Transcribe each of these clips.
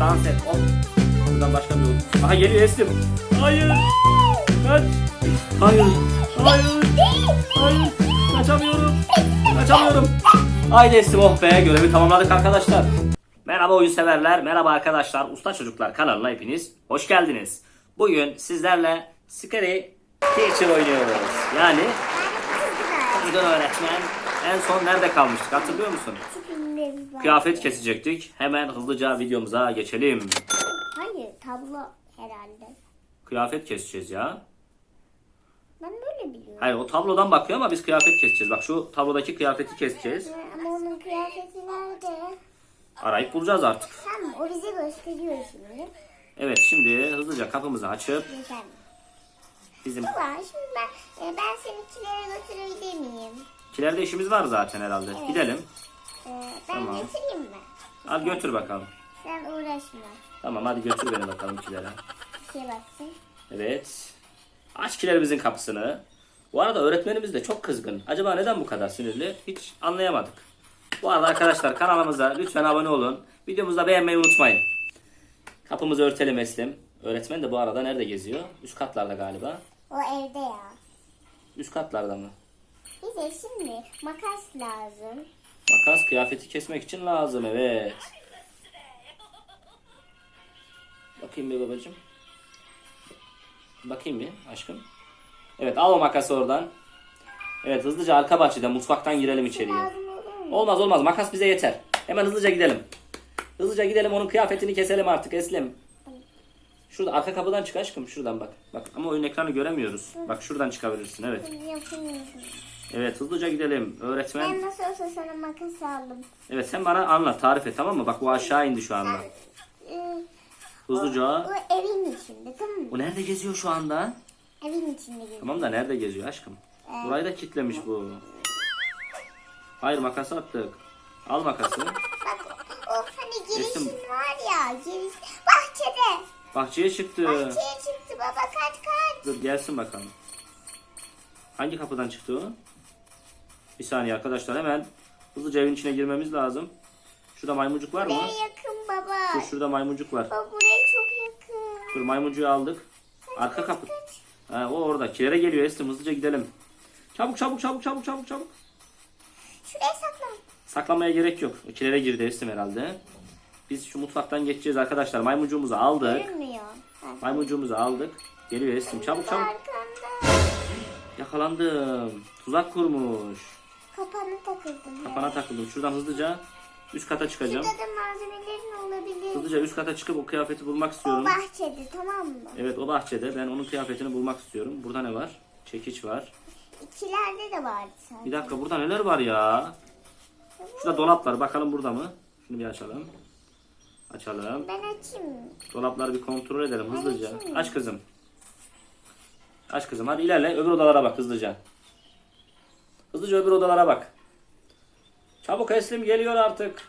dans et. Hop. Buradan başka bir yol. Aha geliyor Esim. Hayır. Kaç. Hayır. Hayır. Hayır. Kaçamıyorum. Kaçamıyorum. Haydi Esim oh be görevi tamamladık arkadaşlar. Merhaba oyun severler, merhaba arkadaşlar, Usta Çocuklar kanalına hepiniz hoş geldiniz. Bugün sizlerle Scary Teacher oynuyoruz. Yani Kızgın öğretmen en son nerede kalmıştık hatırlıyor musun? Kıyafet kesecektik. Hemen hızlıca videomuza geçelim. Hayır tablo herhalde. Kıyafet keseceğiz ya. Ben böyle biliyorum. Hayır o tablodan bakıyor ama biz kıyafet keseceğiz. Bak şu tablodaki kıyafeti keseceğiz. Ama onun kıyafeti nerede? Arayıp bulacağız artık. Tamam o bize gösteriyor şimdi. Evet şimdi hızlıca kapımızı açıp Güzel. bizim Baba şimdi ben, e, ben seninkilere götürebilir miyim? Kilerde işimiz var zaten herhalde. Gidelim. E, ben Tamam. götüreyim mi? Al götür bakalım. Sen uğraşma. Tamam hadi götür beni bakalım kilere. Bir şey baksın. Evet. Aç kilerimizin kapısını. Bu arada öğretmenimiz de çok kızgın. Acaba neden bu kadar sinirli? Hiç anlayamadık. Bu arada arkadaşlar kanalımıza lütfen abone olun. Videomuzu da beğenmeyi unutmayın. Kapımızı örtelim Eslem. Öğretmen de bu arada nerede geziyor? Üst katlarda galiba. O evde ya. Üst katlarda mı? Bize şimdi makas lazım. Makas kıyafeti kesmek için lazım evet. Bakayım bir babacığım. Bakayım bir aşkım. Evet al o makası oradan. Evet hızlıca arka bahçede mutfaktan girelim içeriye. Olmaz olmaz makas bize yeter. Hemen hızlıca gidelim. Hızlıca gidelim onun kıyafetini keselim artık Eslem. Şurada arka kapıdan çık aşkım şuradan bak. Bak ama oyun ekranı göremiyoruz. Bak şuradan çıkabilirsin evet. Evet hızlıca gidelim. Öğretmen. Ben nasıl olsa sana makas aldım. Evet sen bana anlat tarif et tamam mı? Bak bu aşağı indi şu anda. Ee, Hızlıca. bu evin içinde tamam mı? O nerede geziyor şu anda? Evin içinde gibi. Tamam da nerede geziyor aşkım? Burayı da kitlemiş bu. Hayır makası attık. Al makası. Bak o hani girişin Geçtim. var ya giriş bahçede. Bahçeye çıktı. Bahçeye çıktı baba kaç kaç. Dur gelsin bakalım. Hangi kapıdan çıktı o? Bir saniye arkadaşlar hemen hızlıca evin içine girmemiz lazım. Şurada maymuncuk var mı? Buraya yakın baba. Dur şurada maymuncuk var. Baba buraya çok yakın. Dur maymuncuğu aldık. Arka kapı. Ha, o orada. Kilere geliyor Estim hızlıca gidelim. Çabuk çabuk çabuk çabuk çabuk çabuk. Şuraya saklan. Saklamaya gerek yok. Kilere girdi Estim herhalde. Biz şu mutfaktan geçeceğiz arkadaşlar. Maymuncuğumuzu aldık. Görünmüyor. Maymuncuğumuzu aldık. Geliyor Estim çabuk çabuk. Yakalandım. Tuzak kurmuş. Kapana takıldım. Kafana takıldım. Şuradan hızlıca üst kata çıkacağım. Şurada da malzemelerin olabilir. Hızlıca üst kata çıkıp o kıyafeti bulmak O istiyorum. bahçede tamam mı? Evet o bahçede. Ben onun kıyafetini bulmak istiyorum. Burada ne var? Çekiç var. İkilerde de vardı Bir sanki. dakika burada neler var ya? Şurada dolap var. Bakalım burada mı? Şunu bir açalım. Açalım. Ben açayım. Dolapları bir kontrol edelim hızlıca. açayım. Aç kızım. Aç kızım. Hadi ilerle. Öbür odalara bak hızlıca. Hızlıca öbür odalara bak. Çabuk Eslim geliyor artık.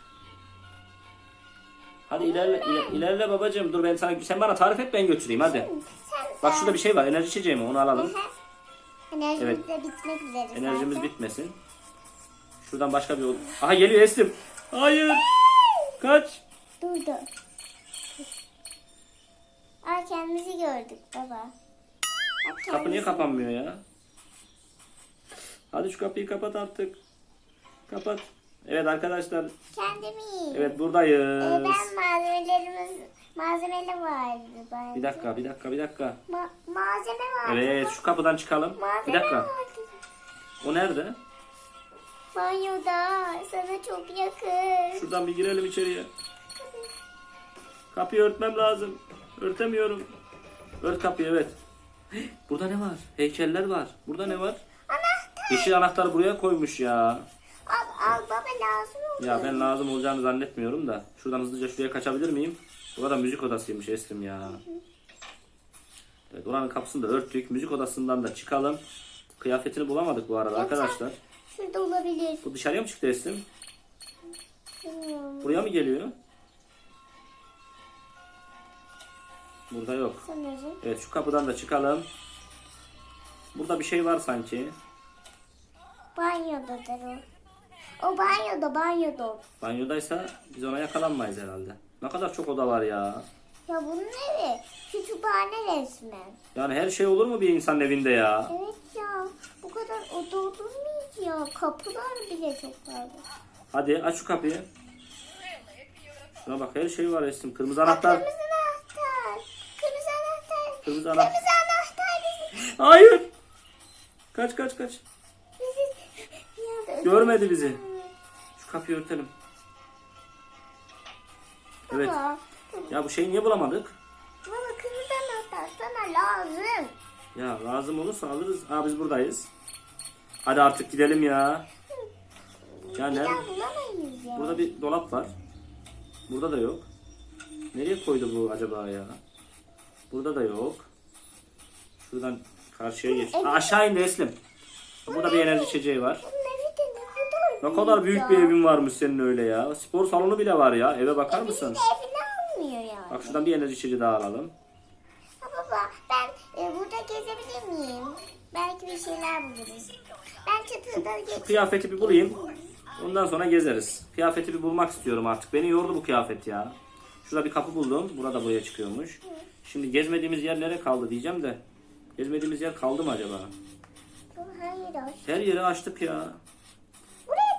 Hadi ilerle, iler- ilerle babacığım. Dur ben sana sen bana tarif et ben götüreyim hadi. Bak şurada bir şey var. Enerji içeceği mi? Onu alalım. Enerjimiz Evet. de bitmek üzere Enerjimiz zaten. bitmesin. Şuradan başka bir. Aha geliyor Eslim. Hayır. Kaç. Dur dur. Aa kendimizi gördük baba. Bak, Kapı niye kapanmıyor ya? Hadi şu kapıyı kapat artık. Kapat. Evet arkadaşlar. Kendimi. Evet Ee, buradayız. ben malzemelerimiz malzemeler vardı bence. Bir dakika, bir dakika, bir dakika. Ma- malzeme vardı. Evet şu kapıdan çıkalım. Malzeme Bir dakika. vardı. O nerede? Banyoda sana çok yakın. Şuradan bir girelim içeriye. Kapıyı örtmem lazım. Örtemiyorum. Ört kapıyı evet. Burada ne var? Heykeller var. Burada ne var? Yeşil anahtarı buraya koymuş ya. Al al baba lazım olur. Ya ben lazım olacağını zannetmiyorum da. Şuradan hızlıca şuraya kaçabilir miyim? Burada müzik odasıymış Eslim ya. Evet oranın kapısını da örttük. Müzik odasından da çıkalım. Kıyafetini bulamadık bu arada arkadaşlar. Şurada olabilir. Bu dışarıya mı çıktı Eslim? Bilmiyorum. Buraya mı geliyor? Burada yok. Sanırım. Evet şu kapıdan da çıkalım. Burada bir şey var sanki. Banyodadır o. O banyoda banyoda. Banyodaysa biz ona yakalanmayız herhalde. Ne kadar çok oda var ya. Ya bunun evi kütüphane resmen. Yani her şey olur mu bir insanın evinde ya? Evet ya bu kadar oda olur mu hiç ya? Kapılar bile çok fazla. Hadi aç şu kapıyı. Şuna bak her şey var Esin. Kırmızı anahtar. Kırmızı anahtar. Kırmızı anahtar. Kırmızı Kırmızı anahtar. anahtar. bizi- Hayır. Kaç kaç kaç. Görmedi bizi. Şu kapıyı örtelim. Evet. Baba, Ya bu şeyi niye bulamadık? baba kırmızı anahtar sana lazım. Ya lazım olursa alırız. Aa biz buradayız. Hadi artık gidelim ya. Ya ya. Burada bir dolap var. Burada da yok. Nereye koydu bu acaba ya? Burada da yok. Şuradan karşıya geç. Aa, aşağı indi Eslim. Burada bir enerji içeceği var. Ne kadar büyük bir evin varmış senin öyle ya. Spor salonu bile var ya. Eve bakar mısın? Evini almıyor yani. Bak şuradan bir enerji içeceği daha alalım. Ha baba ben e, burada gezebilir miyim? Belki bir şeyler bulurum. Ben çatıda geç. Kıyafeti bir bulayım. Ondan sonra gezeriz. Kıyafeti bir bulmak istiyorum artık. Beni yordu bu kıyafet ya. Şurada bir kapı buldum. Burada buraya çıkıyormuş. Şimdi gezmediğimiz yer nereye kaldı diyeceğim de. Gezmediğimiz yer kaldı mı acaba? Hayır hoş. Her yeri açtık ya.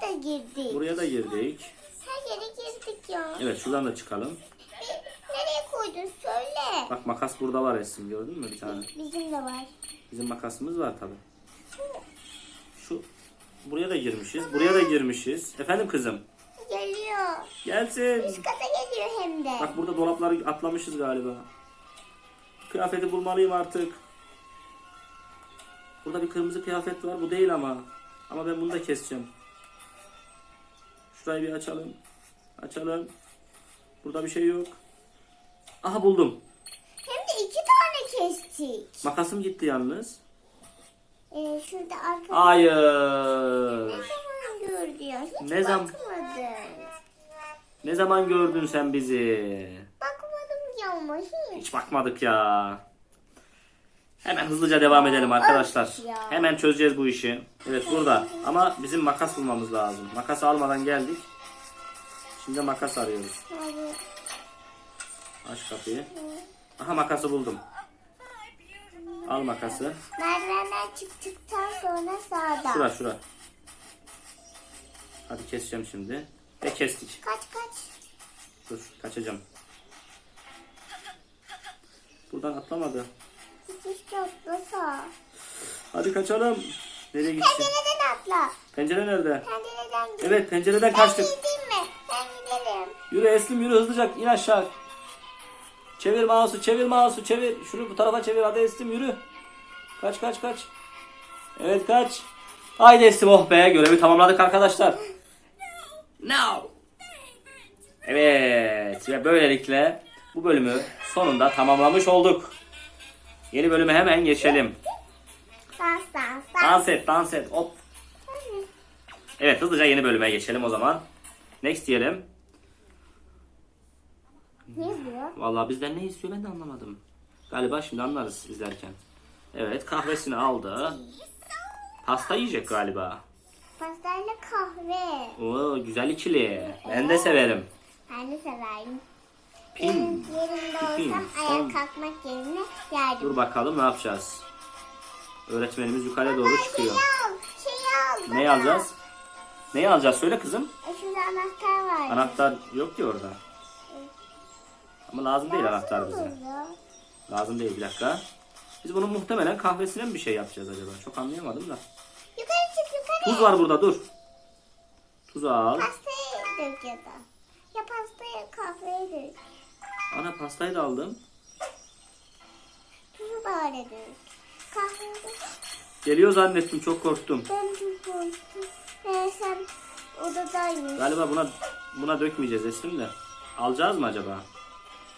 Da girdik. Buraya da girdik. Her yere girdik ya. Evet şuradan da çıkalım. Bir- nereye koydun söyle. Bak makas burada var Esin gördün mü bir tane? Bizim de var. Bizim makasımız var tabi. Şu buraya da girmişiz. Buraya da girmişiz. Efendim kızım. Geliyor. Gelsin. Kata geliyor hem de. Bak burada dolapları atlamışız galiba. Kıyafeti bulmalıyım artık. Burada bir kırmızı kıyafet var. Bu değil ama. Ama ben bunu da keseceğim. Şurayı bir açalım. Açalım. Burada bir şey yok. Aha buldum. Hem de iki tane kestik. Makasım gitti yalnız. Ee, şurada arkada. Hayır. Ne zaman gördü ya? Hiç Ne zaman- bakmadın. Ne zaman gördün sen bizi? Bakmadım ya ama hiç. Hiç bakmadık ya. Hemen hızlıca devam edelim arkadaşlar. Hemen çözeceğiz bu işi. Evet burada. Ama bizim makas bulmamız lazım. Makas almadan geldik. Şimdi makas arıyoruz. Aç kapıyı. Aha makası buldum. Al makası. Merdivenden çıktıktan sonra sağda. Şura şura. Hadi keseceğim şimdi. Ve kestik. Kaç kaç. Dur kaçacağım. Buradan atlamadı. Hadi kaçalım. Nereye gitsin? Pencereden atla. Pencere nerede? Pencereden git. Evet pencereden Ben kaçtık. gideyim mi? Ben gidelim. Yürü Eslim yürü hızlıca in aşağı. Çevir mouse'u çevir mouse'u çevir. Şunu bu tarafa çevir hadi Eslim yürü. Kaç kaç kaç. Evet kaç. Haydi Eslim oh be görevi tamamladık arkadaşlar. Now. Evet ve böylelikle bu bölümü sonunda tamamlamış olduk. Yeni bölüme hemen geçelim. Dans dans dans. Dans et dans et hop. Evet hızlıca yeni bölüme geçelim o zaman. Next diyelim. Ne diyor? Vallahi bizden ne istiyor ben de anlamadım. Galiba şimdi anlarız izlerken. Evet kahvesini aldı. Pasta yiyecek galiba. Pastayla kahve. Oo güzel ikili. Ben de severim. Ben de severim. Benim yerimde olsam ayağa kalkmak yerine yardım. Dur bakalım ne yapacağız. Öğretmenimiz yukarıya doğru çıkıyor. Al. Neyi bana. alacağız? Neyi alacağız söyle kızım. E, Şurada anahtar var. Anahtar yok ki orada. Ama lazım değil anahtar bize. Lazım değil bir dakika. Biz bunun muhtemelen kahvesine mi bir şey yapacağız acaba? Çok anlayamadım da. Yukarı çık yukarı. Tuz var burada dur. Tuzu al. Pastayı dök ya da. Ya pastayı kahveye dök. Pastayı da aldım. Tuzu da. Kahveye dök. Geliyor zannettim çok korktum. Ben çok korktum. Meğersem odadaymış. Galiba buna buna dökmeyeceğiz Esin de. Alacağız mı acaba?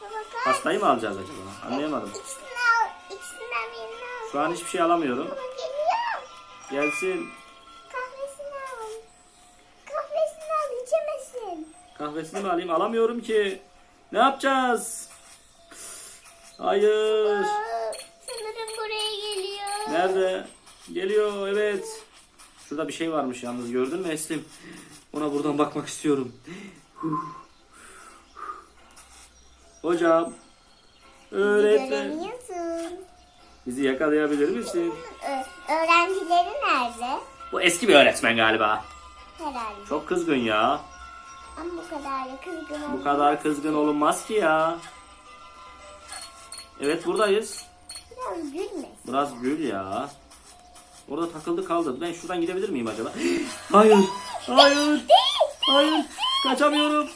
Baba kalk. Pastayı mı alacağız acaba? Anlayamadım. İkisini al. İkisinden birini al. Şu an hiçbir şey alamıyorum. Geliyor. Gelsin. Kahvesini al. Kahvesini al. içemesin. Kahvesini mi alayım? Alamıyorum ki. Ne yapacağız? Hayır. Aa, sanırım buraya geliyor. Nerede? Geliyor evet. Şurada bir şey varmış yalnız gördün mü Eslim? Ona buradan bakmak istiyorum. Hocam. Öğretmen. Göremiyorsun. Bizi yakalayabilir misin? Ö- öğrencileri nerede? Bu eski bir öğretmen galiba. Herhalde. Çok kızgın ya. Ama bu kadar da kızgın Bu olmaz. kadar kızgın olunmaz ki ya. Evet buradayız. Biraz gülmesin. Biraz gül ya. Orada takıldı kaldı. Ben şuradan gidebilir miyim acaba? Hayır. Hayır. Hayır. Kaçamıyorum.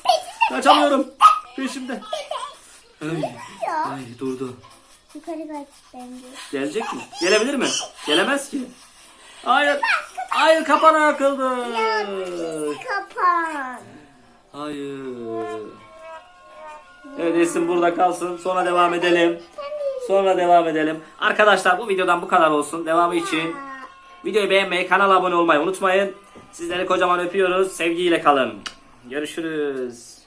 Kaçamıyorum. Peşimde. Ay, ay durdu. Yukarı kaç bence. Gelecek mi? Gelebilir mi? Gelemez ki. Hayır. Hayır kapana akıldı. Kapan. Hayır. Evet Esin burada kalsın. Sonra devam edelim. Sonra devam edelim. Arkadaşlar bu videodan bu kadar olsun. Devamı için videoyu beğenmeyi, kanala abone olmayı unutmayın. Sizleri kocaman öpüyoruz. Sevgiyle kalın. Görüşürüz.